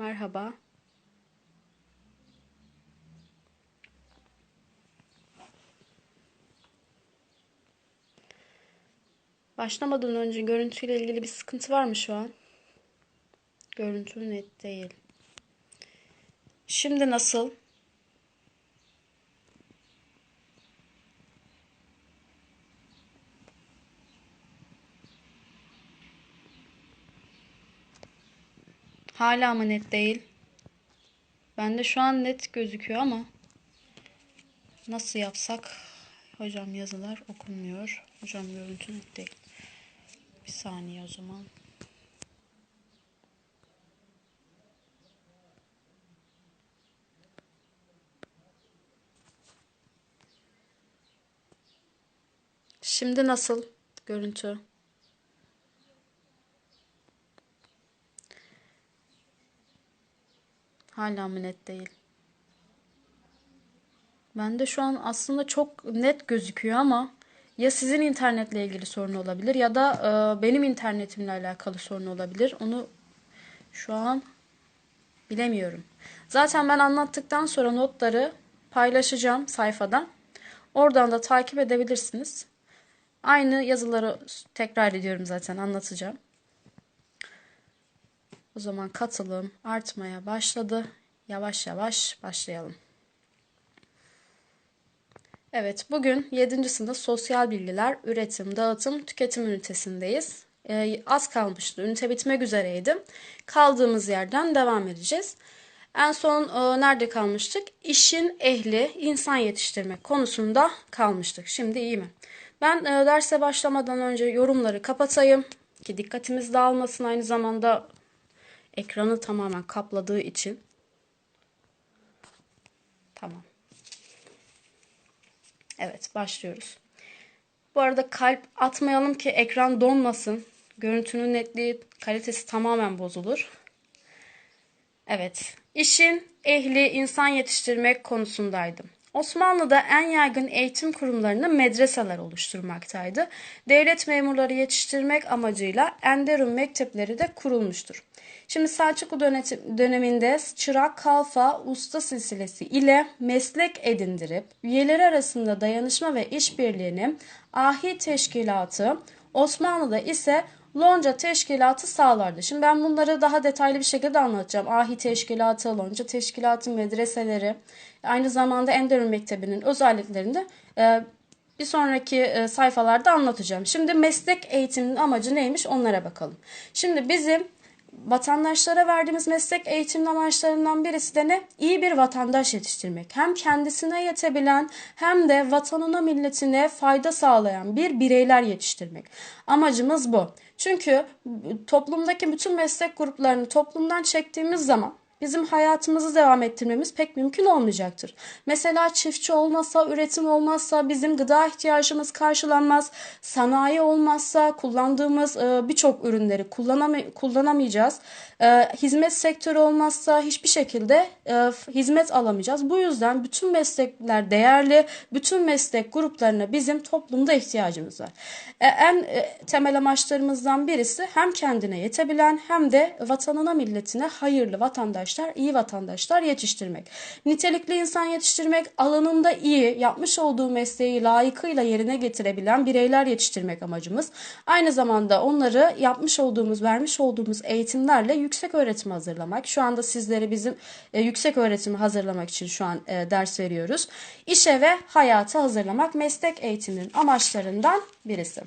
Merhaba. Başlamadan önce görüntüyle ilgili bir sıkıntı var mı şu an? Görüntü net değil. Şimdi nasıl? Hala mı net değil? Bende şu an net gözüküyor ama nasıl yapsak? Hocam yazılar okunmuyor. Hocam görüntü net değil. Bir saniye o zaman. Şimdi nasıl görüntü? Hala mı net değil? Bende şu an aslında çok net gözüküyor ama ya sizin internetle ilgili sorun olabilir ya da e, benim internetimle alakalı sorun olabilir. Onu şu an bilemiyorum. Zaten ben anlattıktan sonra notları paylaşacağım sayfadan. Oradan da takip edebilirsiniz. Aynı yazıları tekrar ediyorum zaten anlatacağım. O zaman katılım artmaya başladı. Yavaş yavaş başlayalım. Evet, bugün 7. sınıf sosyal bilgiler, üretim, dağıtım, tüketim ünitesindeyiz. Ee, az kalmıştı, ünite bitmek üzereydi. Kaldığımız yerden devam edeceğiz. En son e, nerede kalmıştık? İşin ehli, insan yetiştirmek konusunda kalmıştık. Şimdi iyi mi? Ben e, derse başlamadan önce yorumları kapatayım ki dikkatimiz dağılmasın aynı zamanda ekranı tamamen kapladığı için. Tamam. Evet başlıyoruz. Bu arada kalp atmayalım ki ekran donmasın. Görüntünün netliği, kalitesi tamamen bozulur. Evet. İşin ehli insan yetiştirmek konusundaydım. Osmanlı'da en yaygın eğitim kurumlarını medreseler oluşturmaktaydı. Devlet memurları yetiştirmek amacıyla Enderun mektepleri de kurulmuştur. Şimdi Selçuklu döneminde çırak, kalfa, usta silsilesi ile meslek edindirip üyeleri arasında dayanışma ve işbirliğini ahi teşkilatı, Osmanlı'da ise lonca teşkilatı sağlardı. Şimdi ben bunları daha detaylı bir şekilde anlatacağım. Ahi teşkilatı, lonca teşkilatı, medreseleri, aynı zamanda Enderun Mektebi'nin özelliklerini de e, bir sonraki e, sayfalarda anlatacağım. Şimdi meslek eğitiminin amacı neymiş onlara bakalım. Şimdi bizim vatandaşlara verdiğimiz meslek eğitim amaçlarından birisi de ne? İyi bir vatandaş yetiştirmek. Hem kendisine yetebilen hem de vatanına milletine fayda sağlayan bir bireyler yetiştirmek. Amacımız bu. Çünkü toplumdaki bütün meslek gruplarını toplumdan çektiğimiz zaman bizim hayatımızı devam ettirmemiz pek mümkün olmayacaktır. Mesela çiftçi olmazsa, üretim olmazsa bizim gıda ihtiyacımız karşılanmaz. Sanayi olmazsa kullandığımız e, birçok ürünleri kullanam kullanamayacağız. E, hizmet sektörü olmazsa hiçbir şekilde e, hizmet alamayacağız. Bu yüzden bütün meslekler değerli, bütün meslek gruplarına bizim toplumda ihtiyacımız var. En temel amaçlarımızdan birisi hem kendine yetebilen hem de vatanına milletine hayırlı vatandaş vatandaşlar, iyi vatandaşlar yetiştirmek. Nitelikli insan yetiştirmek, alanında iyi, yapmış olduğu mesleği layıkıyla yerine getirebilen bireyler yetiştirmek amacımız. Aynı zamanda onları yapmış olduğumuz, vermiş olduğumuz eğitimlerle yüksek öğretim hazırlamak. Şu anda sizlere bizim e, yüksek öğretimi hazırlamak için şu an e, ders veriyoruz. İşe ve hayata hazırlamak meslek eğitiminin amaçlarından birisi.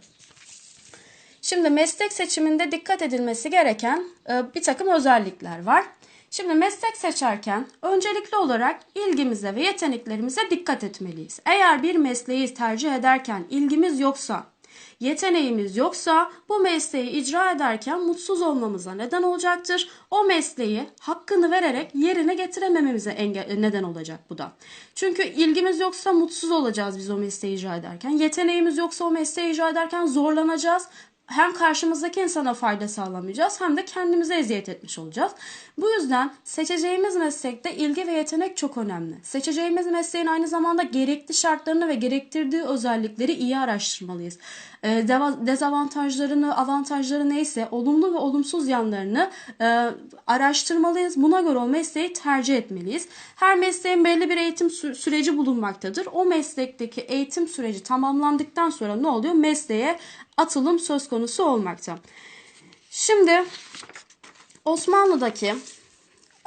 Şimdi meslek seçiminde dikkat edilmesi gereken e, bir takım özellikler var. Şimdi meslek seçerken öncelikli olarak ilgimize ve yeteneklerimize dikkat etmeliyiz. Eğer bir mesleği tercih ederken ilgimiz yoksa, yeteneğimiz yoksa bu mesleği icra ederken mutsuz olmamıza neden olacaktır. O mesleği hakkını vererek yerine getiremememize engel, neden olacak bu da. Çünkü ilgimiz yoksa mutsuz olacağız biz o mesleği icra ederken. Yeteneğimiz yoksa o mesleği icra ederken zorlanacağız hem karşımızdaki insana fayda sağlamayacağız hem de kendimize eziyet etmiş olacağız. Bu yüzden seçeceğimiz meslekte ilgi ve yetenek çok önemli. Seçeceğimiz mesleğin aynı zamanda gerekli şartlarını ve gerektirdiği özellikleri iyi araştırmalıyız. Ee, Dezavantajlarını, avantajları neyse olumlu ve olumsuz yanlarını e, araştırmalıyız. Buna göre o mesleği tercih etmeliyiz. Her mesleğin belli bir eğitim sü- süreci bulunmaktadır. O meslekteki eğitim süreci tamamlandıktan sonra ne oluyor? Mesleğe atılım söz konusu olmakta. Şimdi Osmanlı'daki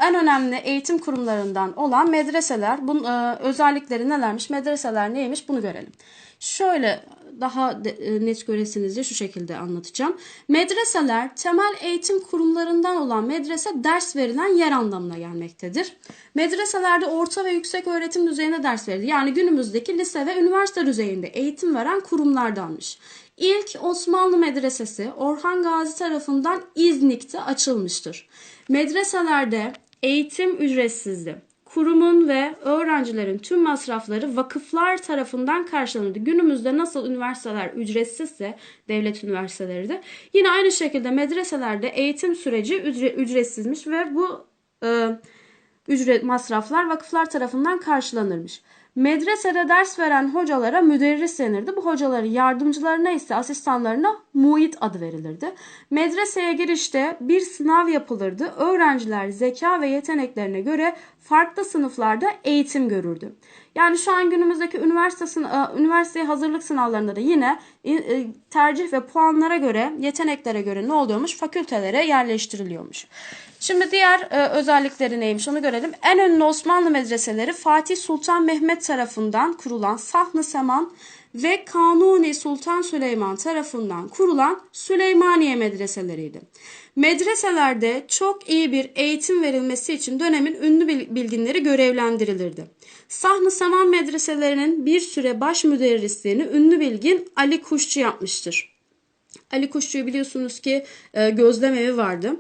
en önemli eğitim kurumlarından olan medreseler, bunun e, özellikleri nelermiş, medreseler neymiş bunu görelim. Şöyle daha e, net göresiniz diye şu şekilde anlatacağım. Medreseler temel eğitim kurumlarından olan medrese ders verilen yer anlamına gelmektedir. Medreselerde orta ve yüksek öğretim düzeyinde ders verilir. Yani günümüzdeki lise ve üniversite düzeyinde eğitim veren kurumlardanmış. İlk Osmanlı medresesi Orhan Gazi tarafından İznik'te açılmıştır. Medreselerde eğitim ücretsizdi. Kurumun ve öğrencilerin tüm masrafları vakıflar tarafından karşılanırdı. Günümüzde nasıl üniversiteler ücretsizse devlet üniversiteleri de yine aynı şekilde medreselerde eğitim süreci ücre- ücretsizmiş ve bu e, ücret masraflar vakıflar tarafından karşılanırmış. Medresede ders veren hocalara müderris denirdi. Bu hocaların yardımcılarına ise asistanlarına muit adı verilirdi. Medreseye girişte bir sınav yapılırdı. Öğrenciler zeka ve yeteneklerine göre farklı sınıflarda eğitim görürdü. Yani şu an günümüzdeki üniversite sına- e, üniversiteye hazırlık sınavlarında da yine e, e, tercih ve puanlara göre, yeteneklere göre ne oluyormuş? Fakültelere yerleştiriliyormuş. Şimdi diğer e, özellikleri neymiş onu görelim. En ünlü Osmanlı medreseleri Fatih Sultan Mehmet tarafından kurulan Sahn-ı Seman ve Kanuni Sultan Süleyman tarafından kurulan Süleymaniye medreseleriydi. Medreselerde çok iyi bir eğitim verilmesi için dönemin ünlü bil- bilginleri görevlendirilirdi. Sahn-ı Seman medreselerinin bir süre baş müderrisliğini ünlü bilgin Ali Kuşçu yapmıştır. Ali Kuşçu'yu biliyorsunuz ki e, gözlem evi vardı.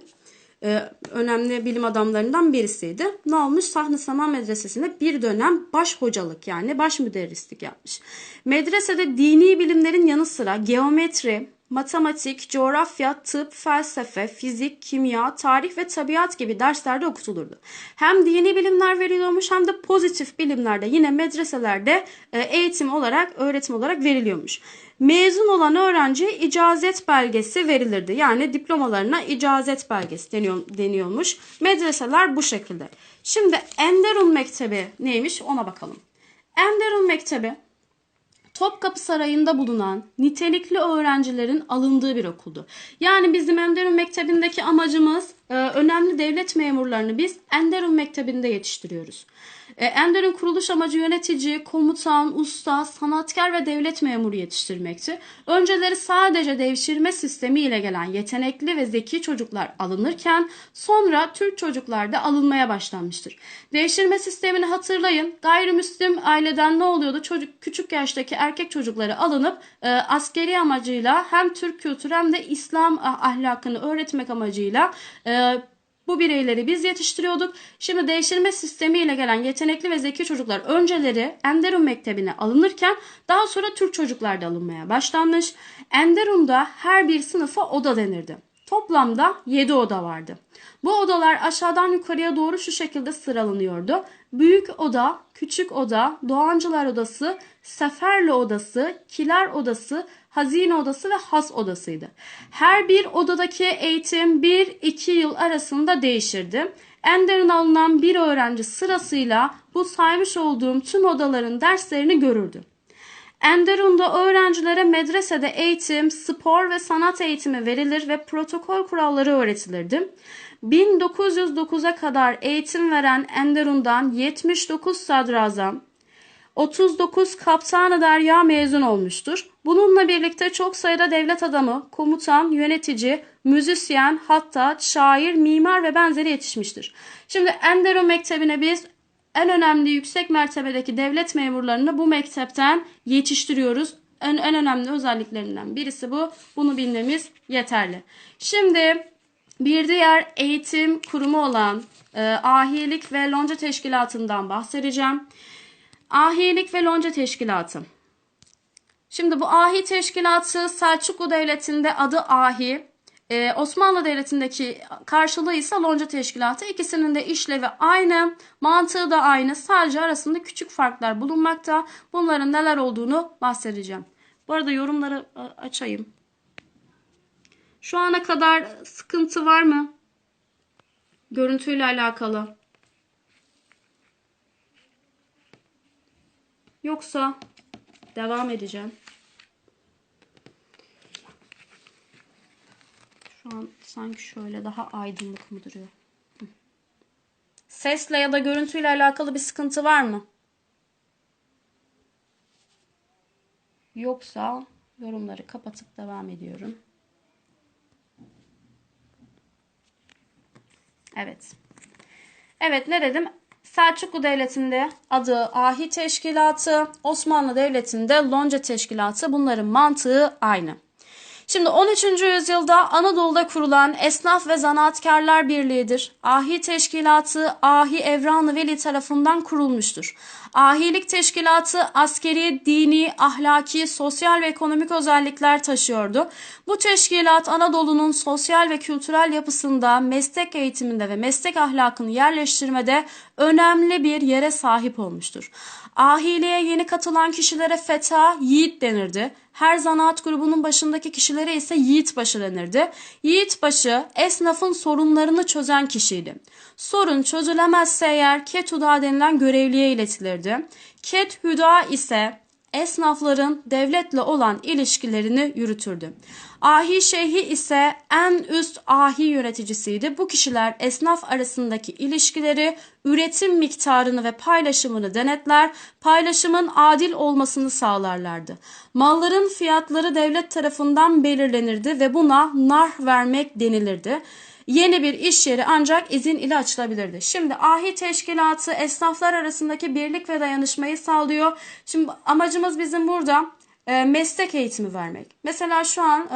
E, önemli bilim adamlarından birisiydi. Ne olmuş? Sahne Saman Medresesi'nde bir dönem baş hocalık yani baş müderrislik yapmış. Medresede dini bilimlerin yanı sıra geometri, matematik, coğrafya, tıp, felsefe, fizik, kimya, tarih ve tabiat gibi derslerde okutulurdu. Hem dini bilimler veriliyormuş hem de pozitif bilimlerde yine medreselerde e, eğitim olarak, öğretim olarak veriliyormuş. Mezun olan öğrenciye icazet belgesi verilirdi. Yani diplomalarına icazet belgesi deniyor, deniyormuş. Medreseler bu şekilde. Şimdi Enderun Mektebi neymiş ona bakalım. Enderun Mektebi Topkapı Sarayı'nda bulunan nitelikli öğrencilerin alındığı bir okuldu. Yani bizim Enderun Mektebi'ndeki amacımız önemli devlet memurlarını biz Enderun Mektebi'nde yetiştiriyoruz. E, Enderun kuruluş amacı yönetici, komutan, usta, sanatkar ve devlet memuru yetiştirmekti. Önceleri sadece devşirme sistemi ile gelen yetenekli ve zeki çocuklar alınırken sonra Türk çocuklar da alınmaya başlanmıştır. Devşirme sistemini hatırlayın. Gayrimüslim aileden ne oluyordu? Çocuk küçük yaştaki erkek çocukları alınıp e, askeri amacıyla hem Türk kültürü hem de İslam ah- ahlakını öğretmek amacıyla e, bu bireyleri biz yetiştiriyorduk. Şimdi devşirme sistemiyle gelen yetenekli ve zeki çocuklar önceleri Enderun Mektebi'ne alınırken daha sonra Türk çocuklar da alınmaya başlanmış. Enderun'da her bir sınıfa oda denirdi. Toplamda 7 oda vardı. Bu odalar aşağıdan yukarıya doğru şu şekilde sıralanıyordu. Büyük oda, küçük oda, doğancılar odası, seferli odası, kiler odası, hazine odası ve has odasıydı. Her bir odadaki eğitim 1-2 yıl arasında değişirdi. Enderun alınan bir öğrenci sırasıyla bu saymış olduğum tüm odaların derslerini görürdü. Enderun'da öğrencilere medresede eğitim, spor ve sanat eğitimi verilir ve protokol kuralları öğretilirdi. 1909'a kadar eğitim veren Enderun'dan 79 sadrazam, 39 kaptanı derya mezun olmuştur. Bununla birlikte çok sayıda devlet adamı, komutan, yönetici, müzisyen, hatta şair, mimar ve benzeri yetişmiştir. Şimdi Enderun Mektebi'ne biz en önemli yüksek mertebedeki devlet memurlarını bu mektepten yetiştiriyoruz. En, en önemli özelliklerinden birisi bu. Bunu bilmemiz yeterli. Şimdi bir diğer eğitim kurumu olan e, Ahiyelik ve Lonca Teşkilatı'ndan bahsedeceğim. Ahiyelik ve Lonca Teşkilatı. Şimdi bu ahi teşkilatı Selçuklu Devleti'nde adı ahi, ee, Osmanlı Devleti'ndeki karşılığı ise lonca teşkilatı. İkisinin de işlevi aynı, mantığı da aynı. Sadece arasında küçük farklar bulunmakta. Bunların neler olduğunu bahsedeceğim. Bu arada yorumları e, açayım. Şu ana kadar sıkıntı var mı? Görüntüyle alakalı. Yoksa devam edeceğim. Şu an sanki şöyle daha aydınlık mı duruyor? Sesle ya da görüntüyle alakalı bir sıkıntı var mı? Yoksa yorumları kapatıp devam ediyorum. Evet. Evet ne dedim? Selçuklu Devleti'nde adı Ahi Teşkilatı, Osmanlı Devleti'nde Lonca Teşkilatı bunların mantığı aynı. Şimdi 13. yüzyılda Anadolu'da kurulan Esnaf ve Zanaatkarlar Birliği'dir. Ahi Teşkilatı Ahi Evran-ı Veli tarafından kurulmuştur. Ahilik Teşkilatı askeri, dini, ahlaki, sosyal ve ekonomik özellikler taşıyordu. Bu teşkilat Anadolu'nun sosyal ve kültürel yapısında, meslek eğitiminde ve meslek ahlakını yerleştirmede önemli bir yere sahip olmuştur. Ahiliğe yeni katılan kişilere feta, yiğit denirdi. Her zanaat grubunun başındaki kişilere ise yiğitbaşı denirdi. Yiğitbaşı esnafın sorunlarını çözen kişiydi. Sorun çözülemezse eğer ketuda denilen görevliye iletilirdi. Kethüda ise esnafların devletle olan ilişkilerini yürütürdü. Ahi şeyhi ise en üst ahi yöneticisiydi. Bu kişiler esnaf arasındaki ilişkileri, üretim miktarını ve paylaşımını denetler, paylaşımın adil olmasını sağlarlardı. Malların fiyatları devlet tarafından belirlenirdi ve buna nar vermek denilirdi. Yeni bir iş yeri ancak izin ile açılabilirdi. Şimdi ahi teşkilatı esnaflar arasındaki birlik ve dayanışmayı sağlıyor. Şimdi amacımız bizim burada e, meslek eğitimi vermek. Mesela şu an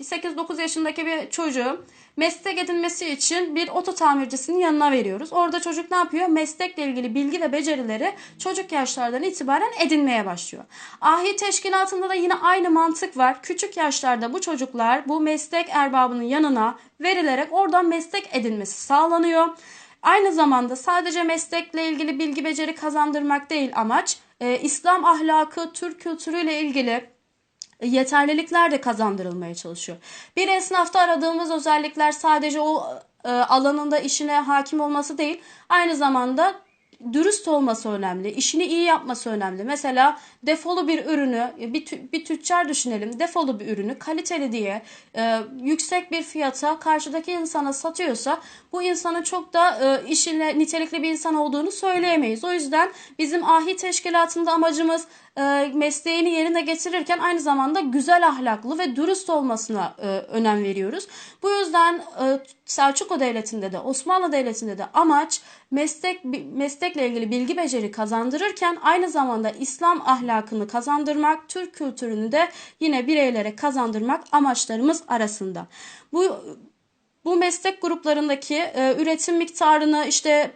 e, 8-9 yaşındaki bir çocuğu meslek edinmesi için bir oto tamircisinin yanına veriyoruz. Orada çocuk ne yapıyor? Meslekle ilgili bilgi ve becerileri çocuk yaşlardan itibaren edinmeye başlıyor. Ahi teşkilatında da yine aynı mantık var. Küçük yaşlarda bu çocuklar bu meslek erbabının yanına verilerek oradan meslek edinmesi sağlanıyor. Aynı zamanda sadece meslekle ilgili bilgi beceri kazandırmak değil amaç, e, İslam ahlakı, Türk kültürüyle ilgili yeterlilikler de kazandırılmaya çalışıyor. Bir esnafta aradığımız özellikler sadece o e, alanında işine hakim olması değil, aynı zamanda dürüst olması önemli. işini iyi yapması önemli. Mesela defolu bir ürünü bir, tü, bir tüccar düşünelim. Defolu bir ürünü kaliteli diye e, yüksek bir fiyata karşıdaki insana satıyorsa bu insanın çok da e, işine nitelikli bir insan olduğunu söyleyemeyiz. O yüzden bizim ahi teşkilatında amacımız mesleğini yerine getirirken aynı zamanda güzel ahlaklı ve dürüst olmasına e, önem veriyoruz. Bu yüzden e, Selçuklu Devleti'nde de Osmanlı Devleti'nde de amaç meslek meslekle ilgili bilgi beceri kazandırırken aynı zamanda İslam ahlakını kazandırmak, Türk kültürünü de yine bireylere kazandırmak amaçlarımız arasında. Bu bu meslek gruplarındaki e, üretim miktarını işte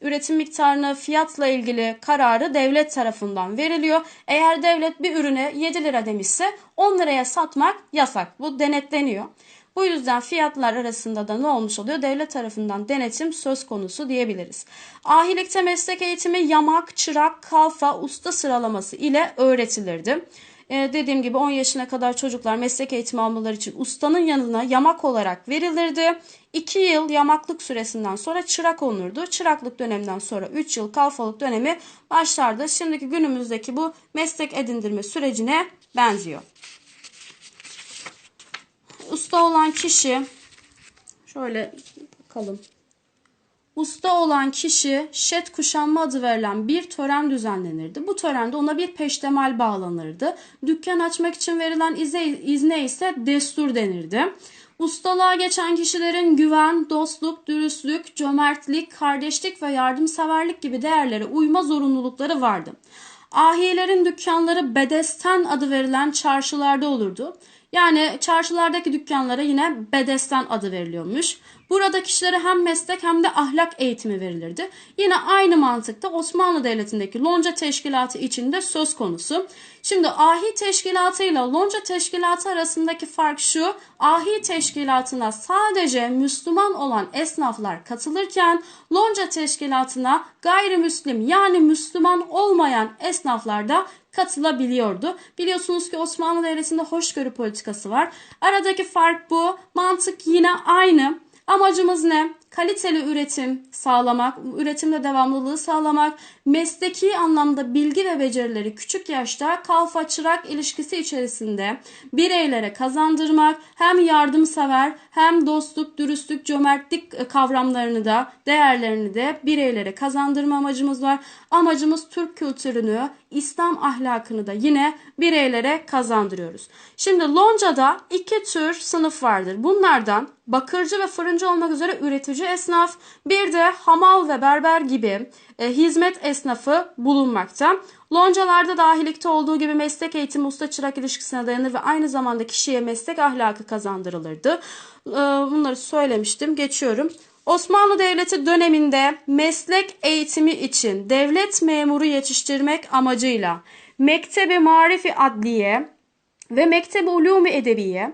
üretim miktarını fiyatla ilgili kararı devlet tarafından veriliyor. Eğer devlet bir ürüne 7 lira demişse 10 liraya satmak yasak. Bu denetleniyor. Bu yüzden fiyatlar arasında da ne olmuş oluyor? Devlet tarafından denetim söz konusu diyebiliriz. Ahilikte meslek eğitimi yamak, çırak, kalfa, usta sıralaması ile öğretilirdi. Ee, dediğim gibi 10 yaşına kadar çocuklar meslek eğitimi almaları için ustanın yanına yamak olarak verilirdi. 2 yıl yamaklık süresinden sonra çırak olurdu. Çıraklık döneminden sonra 3 yıl kalfalık dönemi başlardı. Şimdiki günümüzdeki bu meslek edindirme sürecine benziyor. Usta olan kişi şöyle bakalım. Usta olan kişi şet kuşanma adı verilen bir tören düzenlenirdi. Bu törende ona bir peştemal bağlanırdı. Dükkan açmak için verilen izne ise destur denirdi. Ustalığa geçen kişilerin güven, dostluk, dürüstlük, cömertlik, kardeşlik ve yardımseverlik gibi değerlere uyma zorunlulukları vardı. Ahilerin dükkanları bedesten adı verilen çarşılarda olurdu. Yani çarşılardaki dükkanlara yine bedesten adı veriliyormuş. Burada kişilere hem meslek hem de ahlak eğitimi verilirdi. Yine aynı mantıkta Osmanlı Devleti'ndeki lonca teşkilatı içinde söz konusu. Şimdi ahi teşkilatı ile lonca teşkilatı arasındaki fark şu. Ahi teşkilatına sadece Müslüman olan esnaflar katılırken lonca teşkilatına gayrimüslim yani Müslüman olmayan esnaflar da katılabiliyordu. Biliyorsunuz ki Osmanlı Devleti'nde hoşgörü politikası var. Aradaki fark bu. Mantık yine aynı. Amacımız ne? Kaliteli üretim sağlamak, üretimde devamlılığı sağlamak, mesleki anlamda bilgi ve becerileri küçük yaşta kalfa çırak ilişkisi içerisinde bireylere kazandırmak, hem yardımsever hem dostluk, dürüstlük, cömertlik kavramlarını da değerlerini de bireylere kazandırma amacımız var. Amacımız Türk kültürünü, İslam ahlakını da yine bireylere kazandırıyoruz. Şimdi Lonca'da iki tür sınıf vardır. Bunlardan bakırcı ve fırıncı olmak üzere üretici esnaf, bir de hamal ve berber gibi e, hizmet esnafı bulunmakta. Loncalarda dahilikte olduğu gibi meslek eğitimi usta çırak ilişkisine dayanır ve aynı zamanda kişiye meslek ahlakı kazandırılırdı. E, bunları söylemiştim. Geçiyorum. Osmanlı Devleti döneminde meslek eğitimi için devlet memuru yetiştirmek amacıyla Mektebi Marifi Adliye ve Mektebi Ulûmu Edebiye,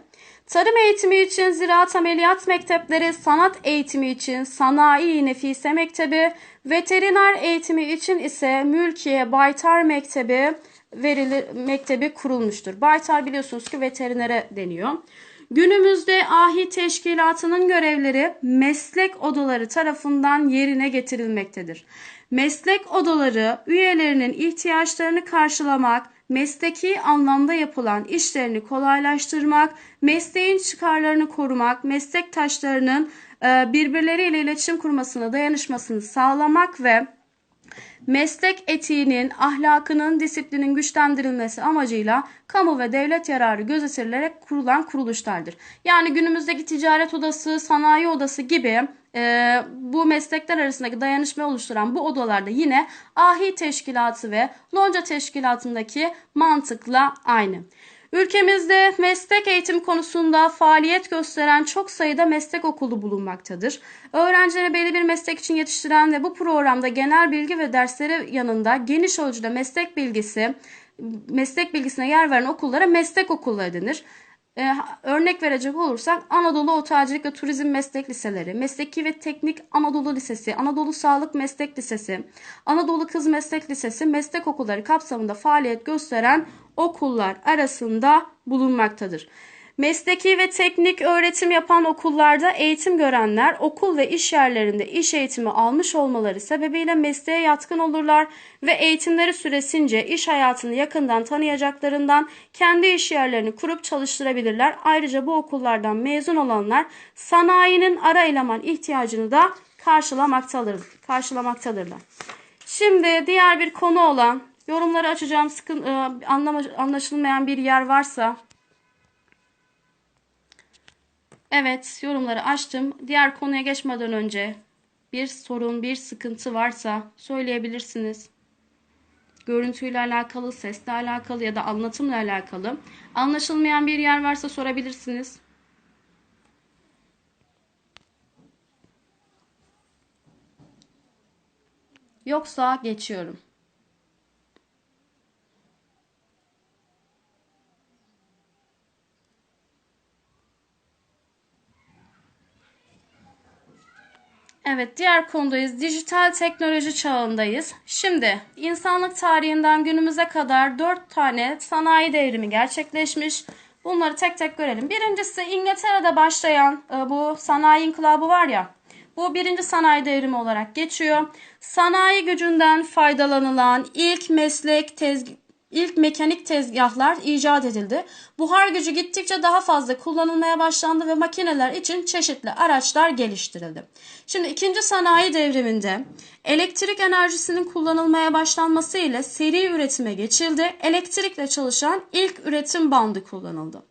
tarım eğitimi için ziraat ameliyat mektepleri, sanat eğitimi için sanayi nefise mektebi, veteriner eğitimi için ise mülkiye baytar mektebi verilir, mektebi kurulmuştur. Baytar biliyorsunuz ki veterinere deniyor. Günümüzde ahi teşkilatının görevleri meslek odaları tarafından yerine getirilmektedir. Meslek odaları üyelerinin ihtiyaçlarını karşılamak, mesleki anlamda yapılan işlerini kolaylaştırmak, mesleğin çıkarlarını korumak, meslektaşlarının e, birbirleriyle iletişim kurmasını, dayanışmasını sağlamak ve meslek etiğinin, ahlakının, disiplinin güçlendirilmesi amacıyla kamu ve devlet yararı gözetilerek kurulan kuruluşlardır. Yani günümüzdeki ticaret odası, sanayi odası gibi e, bu meslekler arasındaki dayanışma oluşturan bu odalarda yine ahi teşkilatı ve lonca teşkilatındaki mantıkla aynı. Ülkemizde meslek eğitim konusunda faaliyet gösteren çok sayıda meslek okulu bulunmaktadır. Öğrencileri belli bir meslek için yetiştiren ve bu programda genel bilgi ve dersleri yanında geniş ölçüde meslek bilgisi, meslek bilgisine yer veren okullara meslek okulları denir. Ee, örnek verecek olursak Anadolu Otelcilik ve Turizm Meslek Liseleri, Mesleki ve Teknik Anadolu Lisesi, Anadolu Sağlık Meslek Lisesi, Anadolu Kız Meslek Lisesi meslek okulları kapsamında faaliyet gösteren okullar arasında bulunmaktadır. Mesleki ve teknik öğretim yapan okullarda eğitim görenler okul ve iş yerlerinde iş eğitimi almış olmaları sebebiyle mesleğe yatkın olurlar ve eğitimleri süresince iş hayatını yakından tanıyacaklarından kendi iş yerlerini kurup çalıştırabilirler. Ayrıca bu okullardan mezun olanlar sanayinin ara eleman ihtiyacını da karşılamaktadırlar. karşılamaktadırlar. Şimdi diğer bir konu olan yorumları açacağım sıkın, e, anlaşılmayan bir yer varsa Evet, yorumları açtım. Diğer konuya geçmeden önce bir sorun, bir sıkıntı varsa söyleyebilirsiniz. Görüntüyle alakalı, sesle alakalı ya da anlatımla alakalı. Anlaşılmayan bir yer varsa sorabilirsiniz. Yoksa geçiyorum. Evet diğer konudayız. Dijital teknoloji çağındayız. Şimdi insanlık tarihinden günümüze kadar 4 tane sanayi devrimi gerçekleşmiş. Bunları tek tek görelim. Birincisi İngiltere'de başlayan e, bu sanayi inkılabı var ya. Bu birinci sanayi devrimi olarak geçiyor. Sanayi gücünden faydalanılan ilk meslek ilk mekanik tezgahlar icat edildi. Buhar gücü gittikçe daha fazla kullanılmaya başlandı ve makineler için çeşitli araçlar geliştirildi. Şimdi ikinci sanayi devriminde elektrik enerjisinin kullanılmaya başlanması ile seri üretime geçildi. Elektrikle çalışan ilk üretim bandı kullanıldı.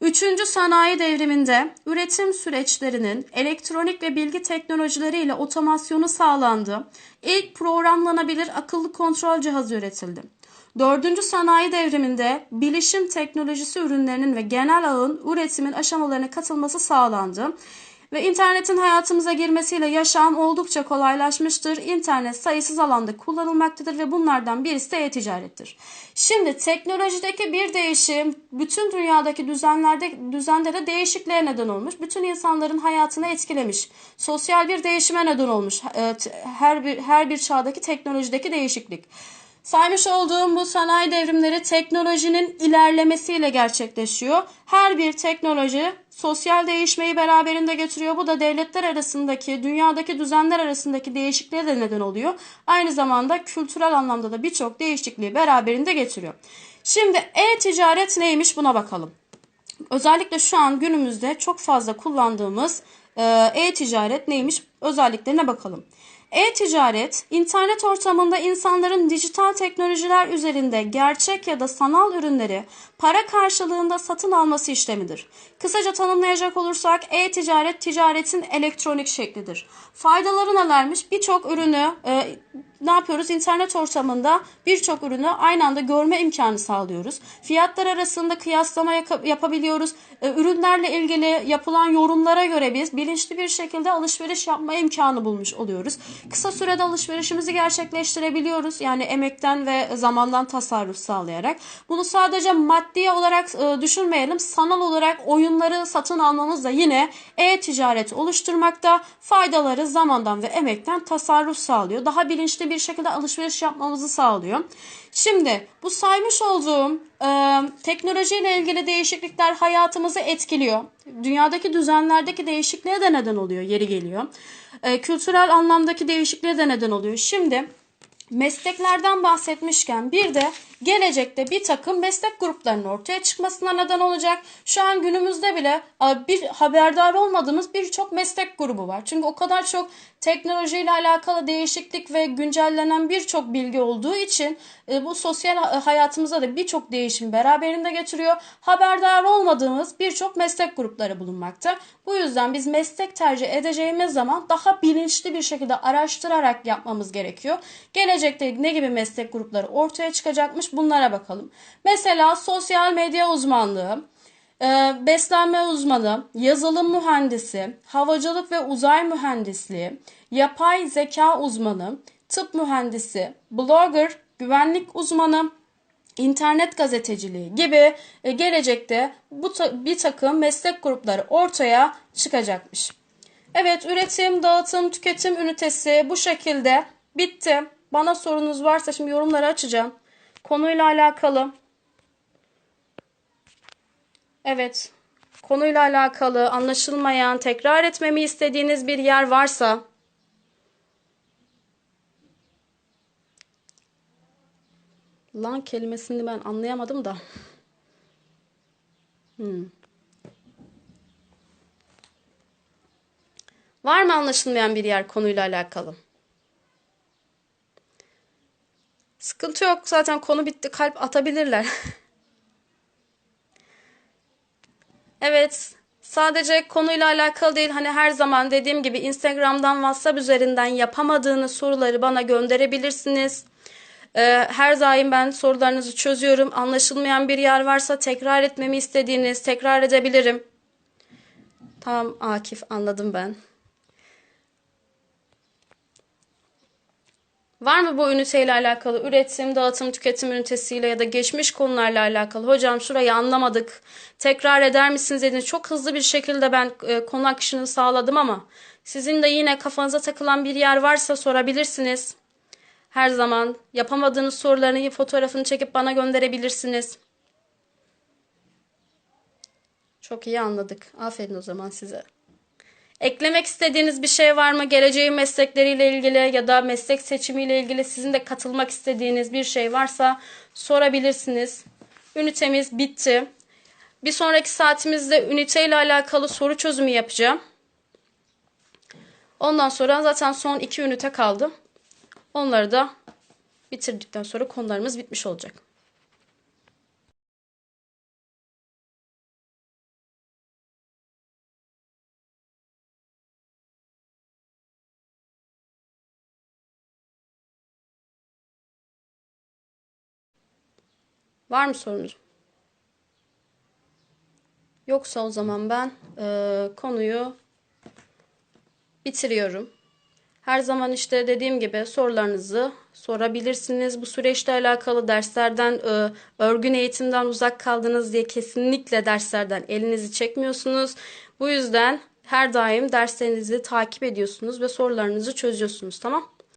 Üçüncü sanayi devriminde üretim süreçlerinin elektronik ve bilgi teknolojileri ile otomasyonu sağlandı. İlk programlanabilir akıllı kontrol cihazı üretildi. Dördüncü sanayi devriminde bilişim teknolojisi ürünlerinin ve genel ağın üretimin aşamalarına katılması sağlandı. Ve internetin hayatımıza girmesiyle yaşam oldukça kolaylaşmıştır. İnternet sayısız alanda kullanılmaktadır ve bunlardan birisi de e-ticarettir. Şimdi teknolojideki bir değişim bütün dünyadaki düzenlerde düzende de değişikliğe neden olmuş. Bütün insanların hayatını etkilemiş. Sosyal bir değişime neden olmuş. e, Her bir her bir çağdaki teknolojideki değişiklik. Saymış olduğum bu sanayi devrimleri teknolojinin ilerlemesiyle gerçekleşiyor. Her bir teknoloji sosyal değişmeyi beraberinde getiriyor. Bu da devletler arasındaki, dünyadaki düzenler arasındaki değişikliğe de neden oluyor. Aynı zamanda kültürel anlamda da birçok değişikliği beraberinde getiriyor. Şimdi e-ticaret neymiş buna bakalım. Özellikle şu an günümüzde çok fazla kullandığımız e, e-ticaret neymiş özelliklerine bakalım. E-ticaret, internet ortamında insanların dijital teknolojiler üzerinde gerçek ya da sanal ürünleri para karşılığında satın alması işlemidir. Kısaca tanımlayacak olursak e-ticaret ticaretin elektronik şeklidir. Faydaları nelermiş? Birçok ürünü e, ne yapıyoruz? İnternet ortamında birçok ürünü aynı anda görme imkanı sağlıyoruz. Fiyatlar arasında kıyaslama yapabiliyoruz. E, ürünlerle ilgili yapılan yorumlara göre biz bilinçli bir şekilde alışveriş yapma imkanı bulmuş oluyoruz. Kısa sürede alışverişimizi gerçekleştirebiliyoruz. Yani emekten ve zamandan tasarruf sağlayarak. Bunu sadece maddi olarak e, düşünmeyelim. Sanal olarak oyunları satın almamız da yine e-ticaret oluşturmakta. Faydaları zamandan ve emekten tasarruf sağlıyor. Daha bilinçli bir şekilde alışveriş yapmamızı sağlıyor. Şimdi bu saymış olduğum e, teknolojiyle ilgili değişiklikler hayatımızı etkiliyor. Dünyadaki düzenlerdeki değişikliğe de neden oluyor, yeri geliyor. E, kültürel anlamdaki değişikliğe de neden oluyor. Şimdi mesleklerden bahsetmişken bir de gelecekte bir takım meslek gruplarının ortaya çıkmasına neden olacak. Şu an günümüzde bile bir haberdar olmadığımız birçok meslek grubu var. Çünkü o kadar çok teknolojiyle alakalı değişiklik ve güncellenen birçok bilgi olduğu için e, bu sosyal hayatımıza da birçok değişim beraberinde getiriyor. Haberdar olmadığımız birçok meslek grupları bulunmakta. Bu yüzden biz meslek tercih edeceğimiz zaman daha bilinçli bir şekilde araştırarak yapmamız gerekiyor. Gelecekte ne gibi meslek grupları ortaya çıkacakmış bunlara bakalım. Mesela sosyal medya uzmanlığı, e, beslenme uzmanı, yazılım mühendisi, havacılık ve uzay mühendisliği, yapay zeka uzmanı, tıp mühendisi, blogger, güvenlik uzmanı, internet gazeteciliği gibi e, gelecekte bu bir takım meslek grupları ortaya çıkacakmış. Evet üretim, dağıtım, tüketim ünitesi bu şekilde bitti. Bana sorunuz varsa şimdi yorumları açacağım. Konuyla alakalı. Evet. Konuyla alakalı anlaşılmayan, tekrar etmemi istediğiniz bir yer varsa lan kelimesini ben anlayamadım da. Hmm. Var mı anlaşılmayan bir yer konuyla alakalı? Sıkıntı yok zaten konu bitti kalp atabilirler. evet sadece konuyla alakalı değil hani her zaman dediğim gibi Instagram'dan WhatsApp üzerinden yapamadığınız soruları bana gönderebilirsiniz. Ee, her daim ben sorularınızı çözüyorum. Anlaşılmayan bir yer varsa tekrar etmemi istediğiniz tekrar edebilirim. Tamam Akif anladım ben. Var mı bu üniteyle alakalı üretim, dağıtım, tüketim ünitesiyle ya da geçmiş konularla alakalı? Hocam şurayı anlamadık. Tekrar eder misiniz dediniz. Çok hızlı bir şekilde ben e, konu akışını sağladım ama sizin de yine kafanıza takılan bir yer varsa sorabilirsiniz. Her zaman yapamadığınız sorularını fotoğrafını çekip bana gönderebilirsiniz. Çok iyi anladık. Aferin o zaman size. Eklemek istediğiniz bir şey var mı? Geleceğin meslekleriyle ilgili ya da meslek seçimiyle ilgili sizin de katılmak istediğiniz bir şey varsa sorabilirsiniz. Ünitemiz bitti. Bir sonraki saatimizde üniteyle alakalı soru çözümü yapacağım. Ondan sonra zaten son iki ünite kaldı. Onları da bitirdikten sonra konularımız bitmiş olacak. Var mı sorunuz? Yoksa o zaman ben e, konuyu bitiriyorum. Her zaman işte dediğim gibi sorularınızı sorabilirsiniz. Bu süreçle alakalı derslerden, e, örgün eğitimden uzak kaldınız diye kesinlikle derslerden elinizi çekmiyorsunuz. Bu yüzden her daim derslerinizi takip ediyorsunuz ve sorularınızı çözüyorsunuz. Tamam?